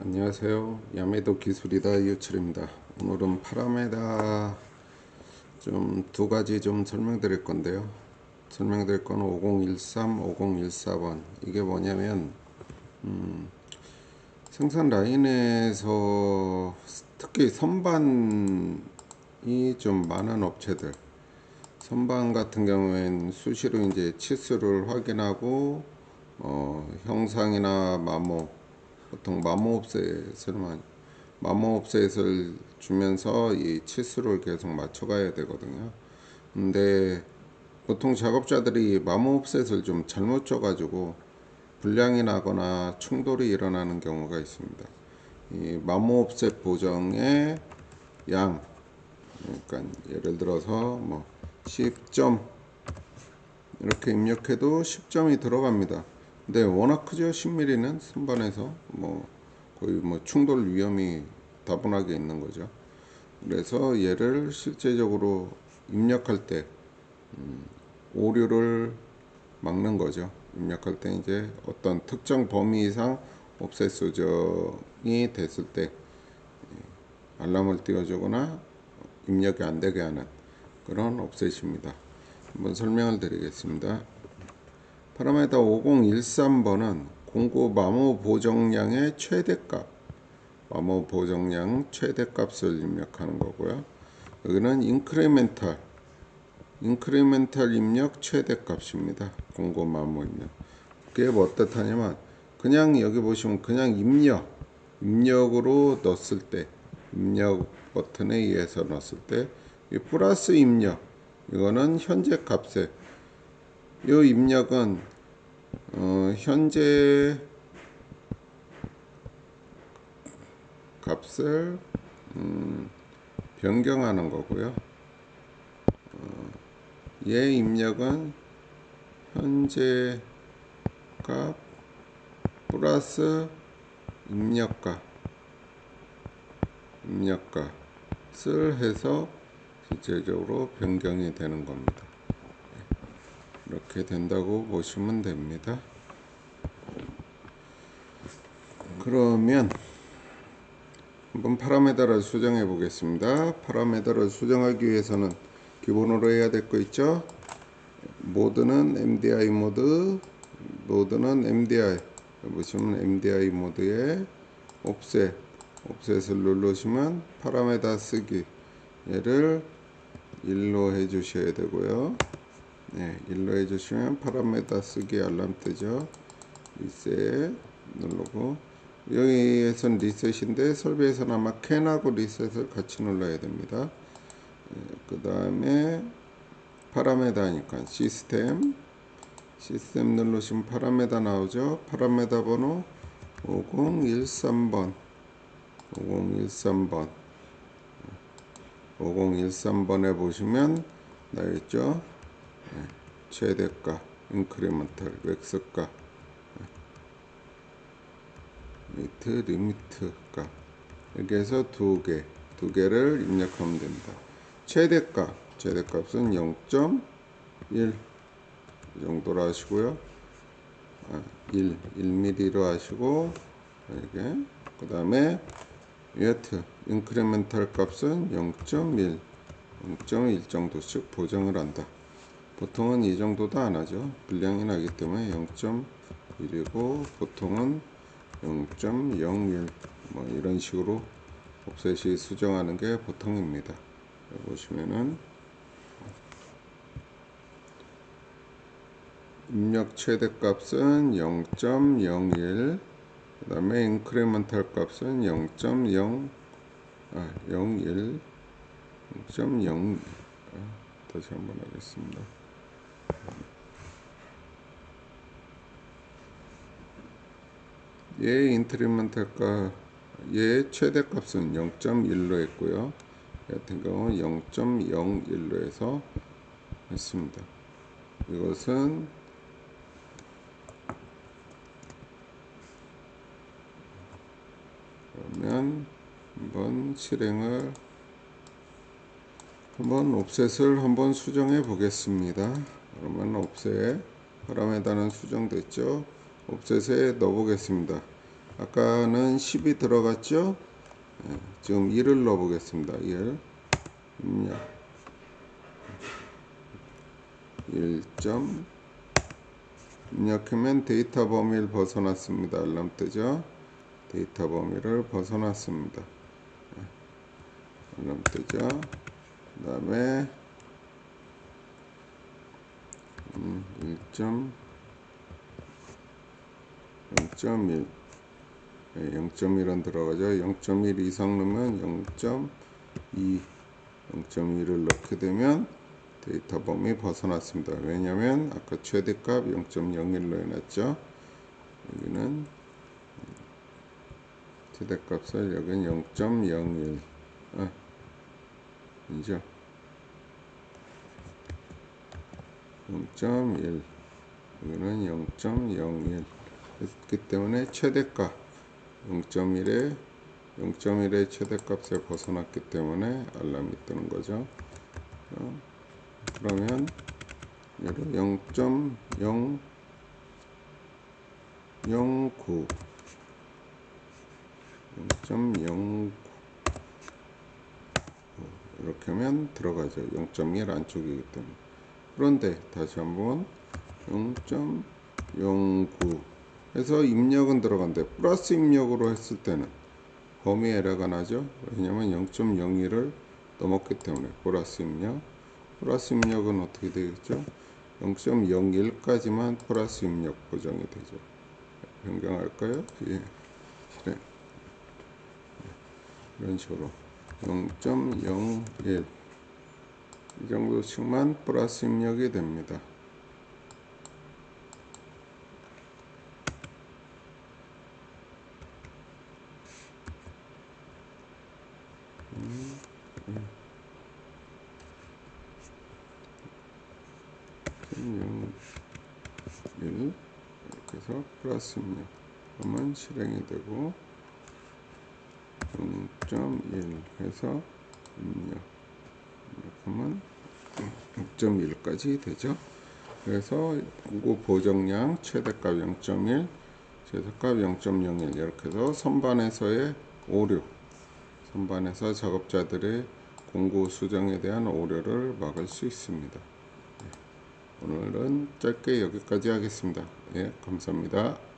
안녕하세요. 야매도 기술이다 이유철입니다. 오늘은 파라메다 좀 두 가지 좀 설명드릴 건데요. 설명드릴 건 5013, 5014번. 이게 뭐냐면 음, 생산 라인에서 특히 선반이 좀 많은 업체들 선반 같은 경우엔 수시로 이제 치수를 확인하고 어, 형상이나 마모 보통 마모업셋을만 마모업셋을 주면서 이 치수를 계속 맞춰가야 되거든요. 근데 보통 작업자들이 마모업셋을 좀 잘못 줘가지고 불량이 나거나 충돌이 일어나는 경우가 있습니다. 이 마모업셋 보정의 양, 그러니까 예를 들어서 뭐 10점 이렇게 입력해도 10점이 들어갑니다. 근데 워낙 크죠. 10mm는 선반에서 뭐 거의 뭐 충돌 위험이 다분하게 있는 거죠. 그래서 얘를 실제적으로 입력할 때 음, 오류를 막는 거죠. 입력할 때 이제 어떤 특정 범위 이상 옵셋 수정이 됐을 때 예, 알람을 띄워주거나 입력이 안 되게 하는 그런 옵셋입니다. 한번 설명을 드리겠습니다. 파라메타 5013번은 공고 마모 보정량의 최대값, 마모 보정량 최대값을 입력하는 거고요. 여기는 인크리멘탈, 인크리멘탈 입력 최대값입니다. 공고 마모 입력. 그게 뭐 어떻다냐면 그냥 여기 보시면 그냥 입력, 입력으로 넣었을 때 입력 버튼에 의해서 넣었을 때 이 플러스 입력 이거는 현재 값에 이 입력은 어, 현재 값을 음, 변경하는 거고요. 어, 얘 입력은 현재 값 플러스 입력가 입력가를 해서 실제적으로 변경이 되는 겁니다. 이렇게 된다고 보시면 됩니다. 그러면 한번 파라메다를 수정해 보겠습니다. 파라메다를 수정하기 위해서는 기본으로 해야 될 거 있죠? 모드는 MDI 모드, 모드는 MDI. 보시면 MDI 모드에 옵셋, 옵셋을 누르시면 파라메다 쓰기 얘를 1로 해 주셔야 되고요. 네, 일로 해주시면 파라메다 쓰기 알람 뜨죠. 리셋 누르고 여기에선 리셋인데 설비에서는 아마 캔하고 리셋을 같이 눌러야 됩니다. 네, 그 다음에 파라메다니까 시스템 시스템 누르시면 파라메다 나오죠. 파라메다 번호 5013번 5013번 5013번에 보시면 나있죠. 최대가, 인크리먼탈, 웩스가, 미트, 리미트가 이렇게 해서 두 개, 두 개를 입력하면 됩니다. 최대가, 최대값은 0.1이 정도로 하시고요. 아, 1, 1mm로 하시고 이렇게 그 다음에 위트 인크리멘탈 값은 0.1 0.1 정도씩 보정을 한다. 보통은 이 정도도 안 하죠. 불량이 나기 때문에 0.1이고 보통은 0.01 뭐 이런 식으로 옵셋이 수정하는 게 보통입니다. 보시면은 입력 최대값은 0.01 그 다음에 인크리먼탈 값은 0.0 아, 01 0.0 아, 다시 한번 하겠습니다. 얘 인트리먼트가 얘 최대값은 0.1로 했고요. 같은 경우 0.01로 해서 했습니다. 이것은 그러면 한번 실행을 한번 옵셋을 한번 수정해 보겠습니다. 그러면 옵셋 파라메다는 수정됐죠. 옵셋에 넣어 보겠습니다. 아까는 10이 들어갔죠? 예, 지금 1을 넣어보겠습니다. 1 입력 1점 입력하면 데이터 범위를 벗어났습니다. 알람 뜨죠? 데이터 범위를 벗어났습니다. 예, 알람 뜨죠? 그 다음에 음, 1점 0.1 0.1은 들어가죠. 0.1 이상 넣으면 0.2 0.2를 넣게 되면 데이터 범위 벗어났습니다. 왜냐하면 아까 최대값 0.01로 해놨죠. 여기는 최대값을 여기는 0.01 아, 이죠. 0.1 여기는 0.01 그렇기 때문에 최대값 0.1에 0.1의 최대값에 벗어났기 때문에 알람이 뜨는 거죠. 어, 그러면 얘를 0.0 09 0.09 이렇게 하면 들어가죠. 0.1 안쪽이기 때문에. 그런데 다시 한번 0.09 해서 입력은 들어간대. 플러스 입력으로 했을 때는 범위 에러가 나죠. 왜냐면 0.01을 넘었기 때문에 플러스 입력. 플러스 입력은 어떻게 되겠죠? 0.01까지만 플러스 입력 보정이 되죠. 변경할까요? 예. 실행. 이런 식으로 0.01 이 정도씩만 플러스 입력이 됩니다. 음, 0.1 이렇게 해서 플러스 입력. 그러면 실행이 되고 0.1 해서 입력 그러면 6.1까지 되죠. 그래서 공고 보정량 최대값 0.1, 최대값 0.01 이렇게 해서 선반에서의 오류, 선반에서 작업자들의 공고 수정에 대한 오류를 막을 수 있습니다. 네. 오늘은 짧게 여기까지 하겠습니다. 예, 감사합니다.